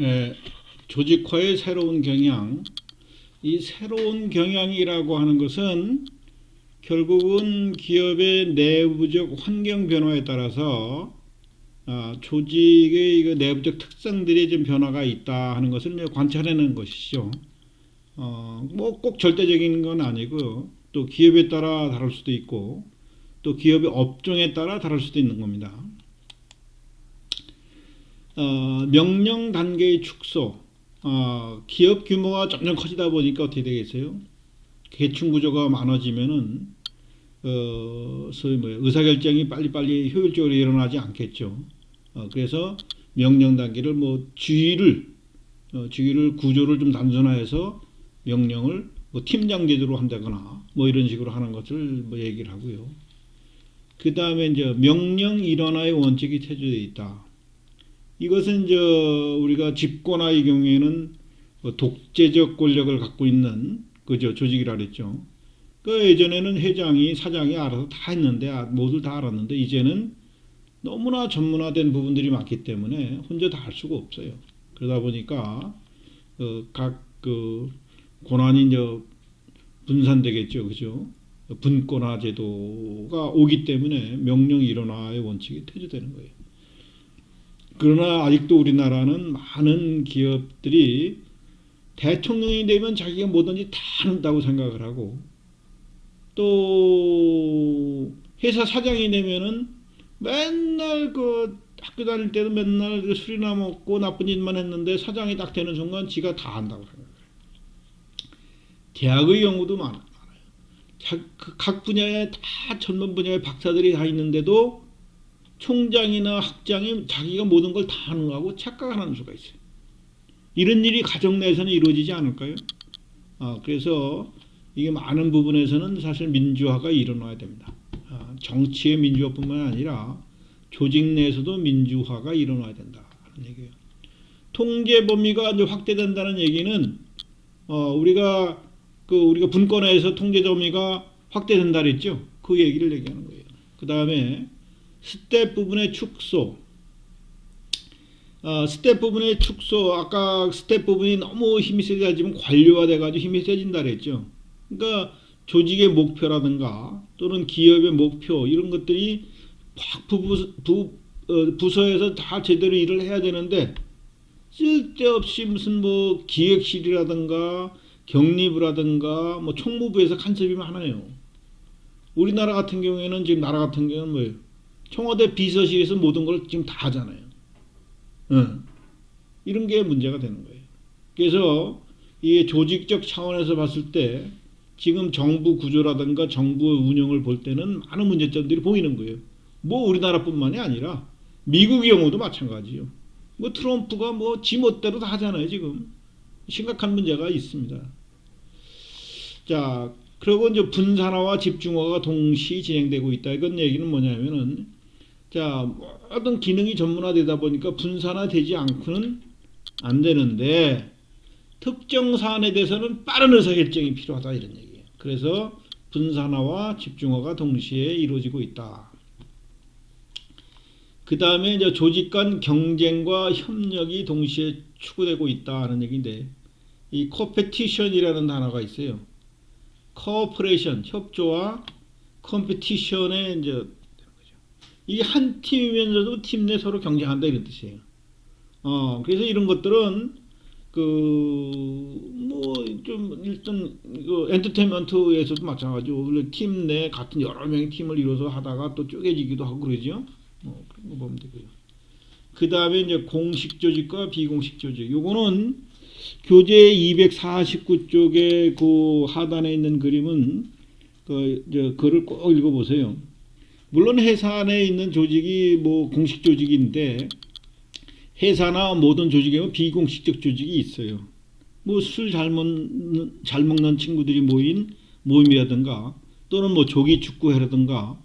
예, 조직화의 새로운 경향. 이 새로운 경향이라고 하는 것은 결국은 기업의 내부적 환경 변화에 따라서 아, 조직의 이거 내부적 특성들이 좀 변화가 있다 하는 것을 관찰해내는 것이죠. 어, 뭐 꼭 절대적인 건 아니고 또 기업에 따라 다를 수도 있고 또 기업의 업종에 따라 다를 수도 있는 겁니다. 어, 명령 단계의 축소. 어, 기업 규모가 점점 커지다 보니까 어떻게 되겠어요? 계층 구조가 많아지면은 어, 소위 뭐 의사결정이 빨리빨리 효율적으로 일어나지 않겠죠. 어, 그래서 명령 단계를 뭐 주의를 어, 주의를 구조를 좀 단순화해서 명령을 뭐 팀장 제도로 한다거나 뭐 이런 식으로 하는 것을 뭐 얘기를 하고요. 그 다음에 이제 명령 일원화의 원칙이 태조되어 있다. 이것은 이제 우리가 집권화의 경우에는 뭐 독재적 권력을 갖고 있는 그죠 조직이라 그랬죠. 그 예전에는 회장이 사장이 알아서 다 했는데 아, 모두 다 알았는데 이제는 너무나 전문화된 부분들이 많기 때문에 혼자 다 할 수가 없어요. 그러다 보니까 어, 각그 권한이 이제 분산되겠죠, 그죠? 분권화 제도가 오기 때문에 명령 일원화의 원칙이 퇴조되는 거예요. 그러나 아직도 우리나라는 많은 기업들이 대통령이 되면 자기가 뭐든지 다 한다고 생각을 하고 또 회사 사장이 되면은 맨날 그 학교 다닐 때도 맨날 그 술이나 먹고 나쁜 짓만 했는데 사장이 딱 되는 순간 지가 다 한다고 생각해요. 대학의 경우도 많아요. 자- 그각 분야에 다 전문 분야의 박사들이 다 있는데도 총장이나 학장이 자기가 모든 걸 다 하는 거하고 착각하는 수가 있어요. 이런 일이 가정 내에서는 이루어지지 않을까요? 아, 그래서 이게 많은 부분에서는 사실 민주화가 일어나야 됩니다. 아, 정치의 민주화뿐만 아니라 조직 내에서도 민주화가 일어나야 된다는 얘기예요. 통제 범위가 이제 확대된다는 얘기는 어, 우리가 그 우리가 분권화에서 통제 범위가 확대된다 그랬죠. 그 얘기를 얘기하는 거예요. 그 다음에 스텝 부분의 축소. 어, 스텝 부분의 축소. 아까 스텝 부분이 너무 힘이 세지면 관료화 돼 가지고 힘이 세진다 그랬죠. 그러니까 조직의 목표라든가 또는 기업의 목표 이런 것들이 확 부부, 부, 어, 부서에서 다 제대로 일을 해야 되는데 쓸데없이 무슨 뭐 기획실이라든가 경리부라든가 뭐 총무부에서 간섭이면 하나요. 우리나라 같은 경우에는 지금 나라 같은 경우는 뭐예요? 청와대 비서실에서 모든 걸 지금 다 하잖아요. 응. 이런 게 문제가 되는 거예요. 그래서 이게 조직적 차원에서 봤을 때 지금 정부 구조라든가 정부의 운영을 볼 때는 많은 문제점들이 보이는 거예요. 뭐 우리나라뿐만이 아니라 미국의 경우도 마찬가지요. 뭐 트럼프가 뭐 지멋대로 다 하잖아요 지금 심각한 문제가 있습니다. 자 그리고 이제 분산화와 집중화가 동시 진행되고 있다. 이건 얘기는 뭐냐면은 자 어떤 기능이 전문화되다 보니까 분산화되지 않고는 안 되는데 특정 사안에 대해서는 빠른 의사결정이 필요하다 이런 얘기예요. 그래서 분산화와 집중화가 동시에 이루어지고 있다. 그 다음에 이제 조직 간 경쟁과 협력이 동시에 추구되고 있다는 얘기인데 이 코페티션이라는 단어가 있어요. 코퍼레이션 협조와 컴페티션의 이제 이게 한 팀이면서도 팀 내 서로 경쟁한다 이런 뜻이에요. 어 그래서 이런 것들은 그 뭐 좀 일단 그 엔터테인먼트에서도 마찬가지고 원래 팀 내 같은 여러 명의 팀을 이뤄서 하다가 또 쪼개지기도 하고 그러죠. 뭐 그런 거 보면 되고요. 그 다음에 이제 공식 조직과 비공식 조직. 요거는 교재 249쪽에 그 하단에 있는 그림은 그 이제 글을 꼭 읽어보세요. 물론 회사 안에 있는 조직이 뭐 공식 조직인데 회사나 모든 조직에 는 비공식적 조직이 있어요. 뭐 술 잘 먹는 잘 먹는 친구들이 모인 모임이라든가 또는 뭐 조기 축구회라든가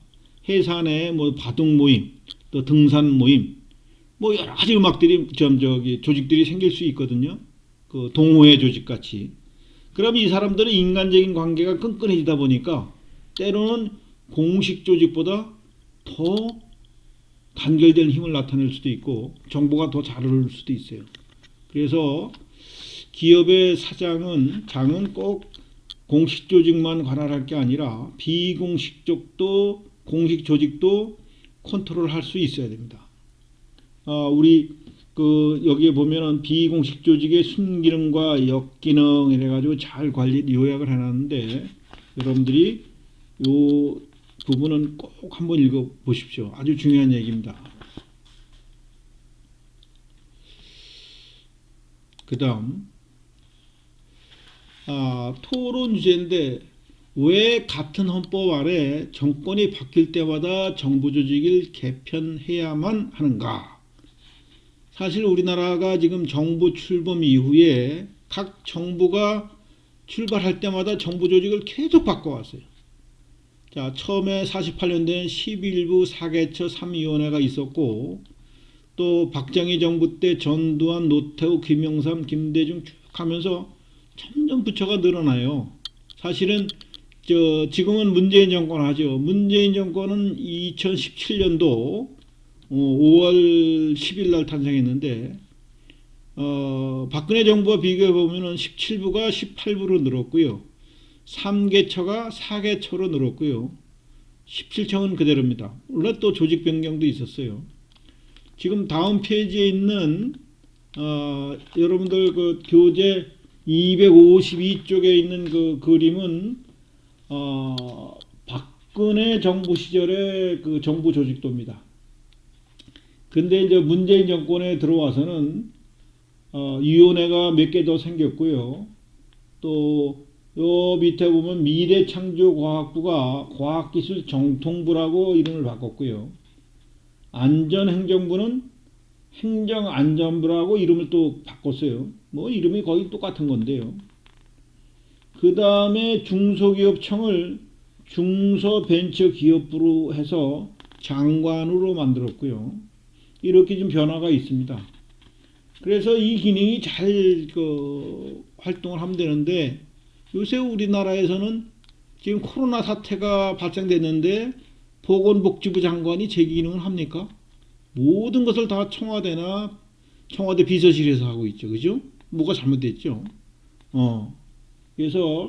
회사 내뭐 바둑 모임 또 등산 모임 뭐 여러 가지 음악들이 좀 저기 조직들이 생길 수 있거든요. 그 동호회 조직 같이. 그럼 이 사람들은 인간적인 관계가 끈끈해지다 보니까 때로는 공식 조직보다 더 단결된 힘을 나타낼 수도 있고 정보가 더잘 흐를 수도 있어요. 그래서 기업의 사장은 장은 꼭 공식 조직만 관할할 게 아니라 비공식 쪽도 공식 조직도 컨트롤할 수 있어야 됩니다. 아, 우리 그 여기에 보면은 비공식 조직의 순기능과 역기능 이래 가지고 잘 관리 요약을 해놨는데 여러분들이 요 부분은 꼭 한번 읽어 보십시오. 아주 중요한 얘기입니다. 그 다음 아, 토론 주제인데 왜 같은 헌법 아래 정권이 바뀔 때마다 정부 조직을 개편해야만 하는가? 사실 우리나라가 지금 정부 출범 이후에 각 정부가 출발할 때마다 정부 조직을 계속 바꿔왔어요. 자, 처음에 48년도엔 11부 4개처 3위원회가 있었고, 또 박정희 정부 때 전두환, 노태우, 김영삼, 김대중 쭉 하면서 점점 부처가 늘어나요. 사실은 저 지금은 문재인 정권 하죠. 문재인 정권은 2017년도 5월 10일 날 탄생했는데 어, 박근혜 정부와 비교해 보면은 17부가 18부로 늘었고요. 3개처가 4개처로 늘었고요. 17청은 그대로입니다. 물론 또 조직 변경도 있었어요. 지금 다음 페이지에 있는 어, 여러분들 그 교재 252쪽에 있는 그 그림은 어, 박근혜 정부 시절의 그 정부 조직도입니다. 근데 이제 문재인 정권에 들어와서는 어, 위원회가 몇 개 더 생겼고요. 또 요 밑에 보면 미래창조과학부가 과학기술 정통부라고 이름을 바꿨고요. 안전행정부는 행정안전부라고 이름을 또 바꿨어요. 뭐 이름이 거의 똑같은 건데요. 그 다음에 중소기업청을 중소벤처기업부로 해서 장관으로 만들었고요. 이렇게 좀 변화가 있습니다. 그래서 이 기능이 잘 그, 활동을 하면 되는데 요새 우리나라에서는 지금 코로나 사태가 발생됐는데 보건복지부 장관이 제 기능을 합니까? 모든 것을 다 청와대나 청와대 비서실에서 하고 있죠. 그죠? 뭐가 잘못됐죠? 어. 그래서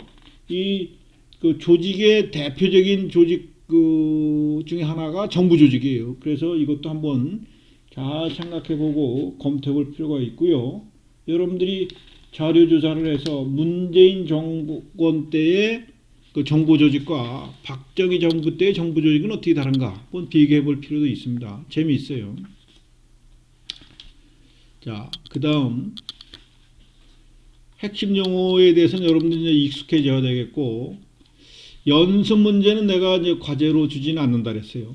이 그 조직의 대표적인 조직 그 중에 하나가 정부 조직이에요. 그래서 이것도 한번 잘 생각해 보고 검토해 볼 필요가 있고요. 여러분들이 자료 조사를 해서 문재인 정권 때의 그 정부 조직과 박정희 정부 때의 정부 조직은 어떻게 다른가 한번 비교해 볼 필요도 있습니다. 재미있어요. 자, 그 다음 핵심 용어에 대해서는 여러분들이 이제 익숙해져야 되겠고 연습 문제는 내가 이제 과제로 주지는 않는다 그랬어요.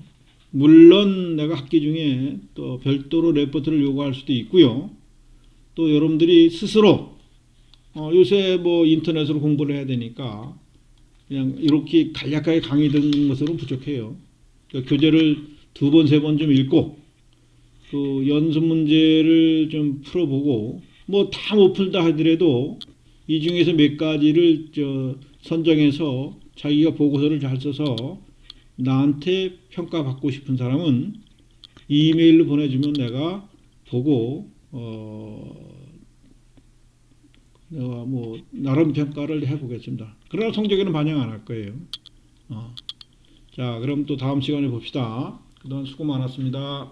물론 내가 학기 중에 또 별도로 레포트를 요구할 수도 있고요. 또 여러분들이 스스로 어, 요새 뭐 인터넷으로 공부를 해야 되니까 그냥 이렇게 간략하게 강의 듣는 것으로는 부족해요. 그러니까 교재를 두 번, 세 번 좀 읽고 그 연습 문제를 좀 풀어보고 뭐 다 못 풀다 하더라도 이 중에서 몇 가지를 저 선정해서 자기가 보고서를 잘 써서 나한테 평가받고 싶은 사람은 이메일로 보내주면 내가 보고 어 내가 뭐 나름 평가를 해보겠습니다. 그러나 성적에는 반영 안 할 거예요. 어. 자, 그럼 또 다음 시간에 봅시다. 그동안 수고 많았습니다.